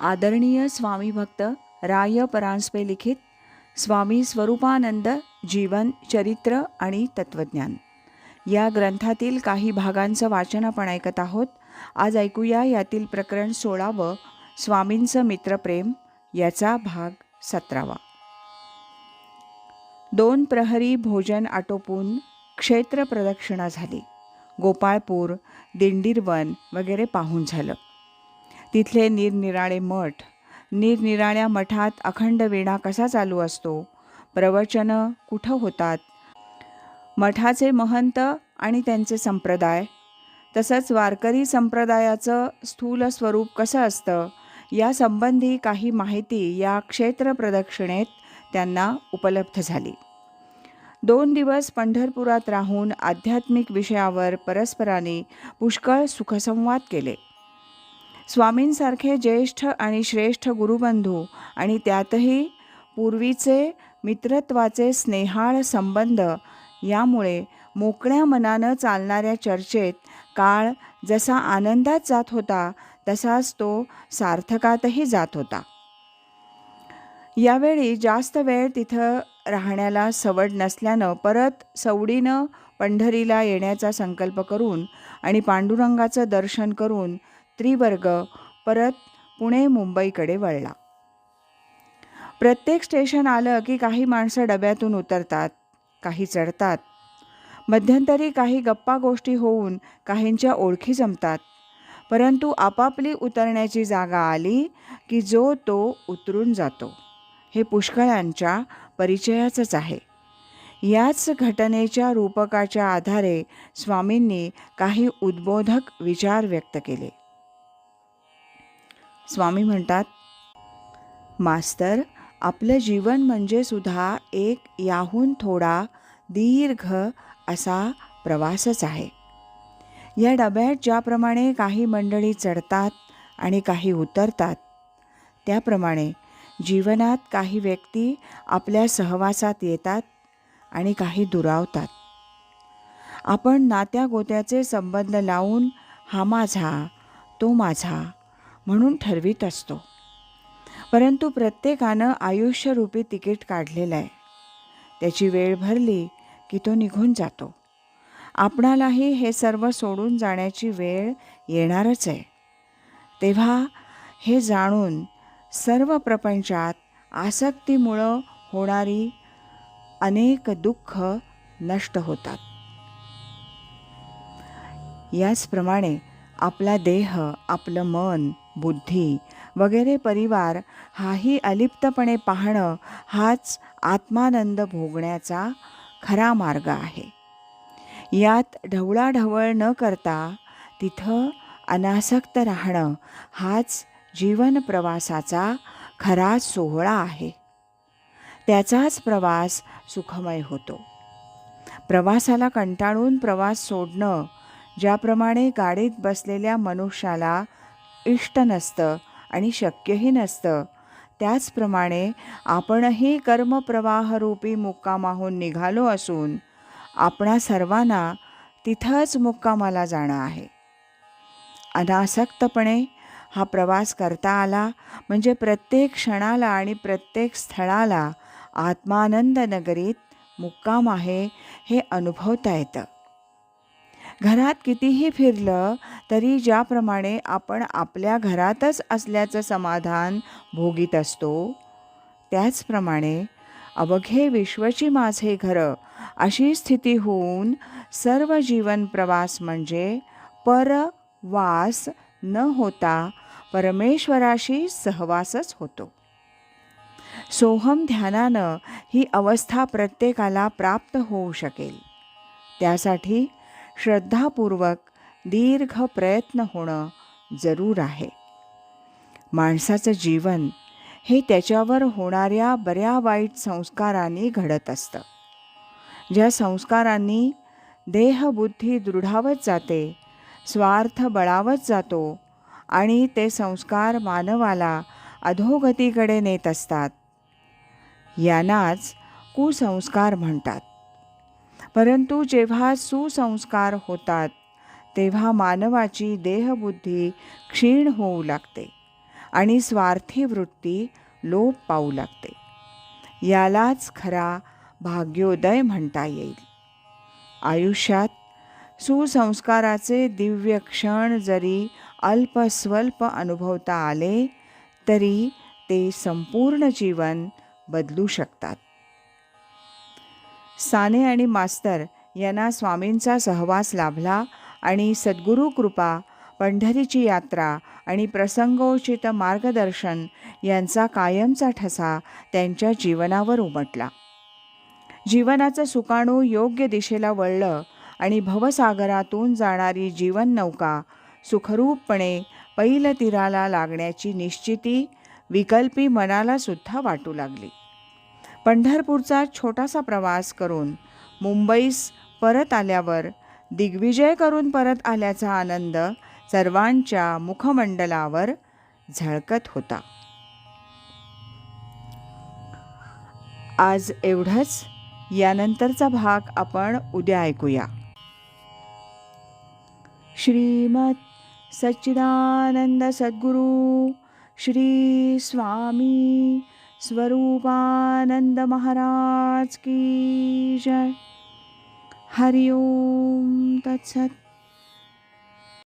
आदरणीय स्वामी भक्त राय परांजपे लिखित स्वामी स्वरूपानंद जीवन चरित्र आणि तत्वज्ञान या ग्रंथातील काही भागांचं वाचन आपण ऐकत आहोत. आज ऐकूया यातील प्रकरण सोळावं स्वामींचं मित्रप्रेम याचा भाग सतरावा. दोन प्रहरी भोजन आटोपून क्षेत्र प्रदक्षिणा झाली. गोपाळपूर दिंडीरवन वगैरे पाहून झालं. तिथले निरनिराळे मठ. निरनिराळ्या मठात अखंड वीणा कसा चालू असतो? प्रवचनं कुठं होतात? मठाचे महंत आणि त्यांचे संप्रदाय. तसंच वारकरी संप्रदायाचं स्थूल स्वरूप कसं असतं? यासंबंधी काही माहिती या क्षेत्र प्रदक्षिणेत त्यांना उपलब्ध झाली. दोन दिवस पंढरपुरात राहून आध्यात्मिक विषयावर परस्पराने पुष्कळ सुखसंवाद केले. स्वामींसारखे ज्येष्ठ आणि श्रेष्ठ गुरुबंधू आणि त्यातही पूर्वीचे मित्रत्वाचे स्नेहाळ संबंध यामुळे मोकळ्या मनानं चालणाऱ्या चर्चेत काळ जसा आनंदात जात होता तसाच तो सार्थकातही जात होता. यावेळी जास्त वेळ तिथं राहण्याला सवड नसल्यानं परत सवडीनं पंढरीला येण्याचा संकल्प करून आणि पांडुरंगाचं दर्शन करून यात्रीवर्ग परत पुणे मुंबईकडे वळला. प्रत्येक स्टेशन आलं की काही माणसं डब्यातून उतरतात काही चढतात. मध्यंतरी काही गप्पा गोष्टी होऊन काहींच्या ओळखी जमतात. परंतु आपापली उतरण्याची जागा आली की जो तो उतरून जातो. हे पुष्कळांच्या परिचयाचंच आहे. याच घटनेच्या रूपकाच्या आधारे स्वामींनी काही उद्बोधक विचार व्यक्त केले. स्वामी म्हणतात मास्तर आपलं जीवन म्हणजे सुद्धा एक याहून थोडा दीर्घ असा प्रवासच आहे. या डब्यात ज्याप्रमाणे काही मंडळी चढतात आणि काही उतरतात त्याप्रमाणे जीवनात काही व्यक्ती आपल्या सहवासात येतात आणि काही दुरावतात. आपण नात्या गोत्याचे संबंध लावून हा माझा तो माझा म्हणून ठरवीत असतो. परंतु प्रत्येकानं आयुष्यरूपी तिकीट काढलेलं आहे. त्याची वेळ भरली की तो निघून जातो. आपणालाही हे सर्व सोडून जाण्याची वेळ येणारच आहे. तेव्हा हे जाणून सर्व प्रपंचात आसक्तीमुळं होणारी अनेक दुःख नष्ट होतात. याचप्रमाणे आपला देह आपलं मन बुद्धी वगैरे परिवार हाही अलिप्तपणे पाहणं हाच आत्मानंद भोगण्याचा खरा मार्ग आहे. यात ढवळाढवळ न करता तिथं अनासक्त राहणं हाच जीवन प्रवासाचा खरा सोहळा आहे. त्याचाच प्रवास सुखमय होतो. प्रवासाला कंटाळून प्रवास सोडणं ज्याप्रमाणे गाडीत बसलेल्या मनुष्याला इष्ट नसतं आणि शक्यही नसतं. त्याचप्रमाणे आपणही कर्मप्रवाहरूपी मुक्कामाहून निघालो असून आपणा सर्वांना तिथंच मुक्कामाला जाणं आहे. अनासक्तपणे हा प्रवास करता आला म्हणजे प्रत्येक क्षणाला आणि प्रत्येक स्थळाला आत्मानंद नगरीत मुक्काम आहे हे अनुभवता येतं. घरात कितीही फिरलं तरी ज्याप्रमाणे आपण आपल्या घरातच असल्याचं समाधान भोगीत असतो त्याचप्रमाणे अवघे विश्वची माझे घरं अशी स्थिती होऊन सर्व जीवन प्रवास म्हणजे परवास न होता परमेश्वराशी सहवासच होतो. सोहम ध्यानानं ही अवस्था प्रत्येकाला प्राप्त होऊ शकेल. त्यासाठी श्रद्धापूर्वक दीर्घ प्रयत्न होणं जरूर आहे. माणसाचं जीवन हे त्याच्यावर होणाऱ्या बऱ्या वाईट संस्कारांनी घडत असतं. ज्या संस्कारांनी देहबुद्धी दृढावत जाते स्वार्थ बळावत जातो आणि ते संस्कार मानवाला अधोगतीकडे नेत असतात यांनाच कुसंस्कार म्हणतात. परंतु जेव्हा सुसंस्कार होतात तेव्हा मानवाची देहबुद्धी क्षीण होऊ लागते आणि स्वार्थी वृत्ती लोप पाहू लागते. यालाच खरा भाग्योदय म्हणता येईल. आयुष्यात सुसंस्काराचे दिव्य क्षण जरी अल्पस्वल्प अनुभवता आले तरी ते संपूर्ण जीवन बदलू शकतात. साने आणि मास्तर यांना स्वामींचा सहवास लाभला आणि सद्गुरू कृपा पंढरीची यात्रा आणि प्रसंगोचित मार्गदर्शन यांचा कायमचा ठसा त्यांच्या जीवनावर उमटला. जीवनाचं सुकाणू योग्य दिशेला वळलं आणि भवसागरातून जाणारी जीवन नौका सुखरूपपणे पैलतीराला लागण्याची निश्चिती विकल्पी मनाला सुद्धा वाटू लागली. पंढरपूरचा छोटासा प्रवास करून मुंबईस परत आल्यावर दिग्विजय करून परत आल्याचा आनंद सर्वांच्या मुखमंडलावर झळकत होता. आज एवढंच. यानंतरचा भाग आपण उद्या ऐकूया. श्रीमत सच्चिदानंद सद्गुरू श्री स्वामी स्वरूपानंद महाराज की जय। हरिओम तत्सत।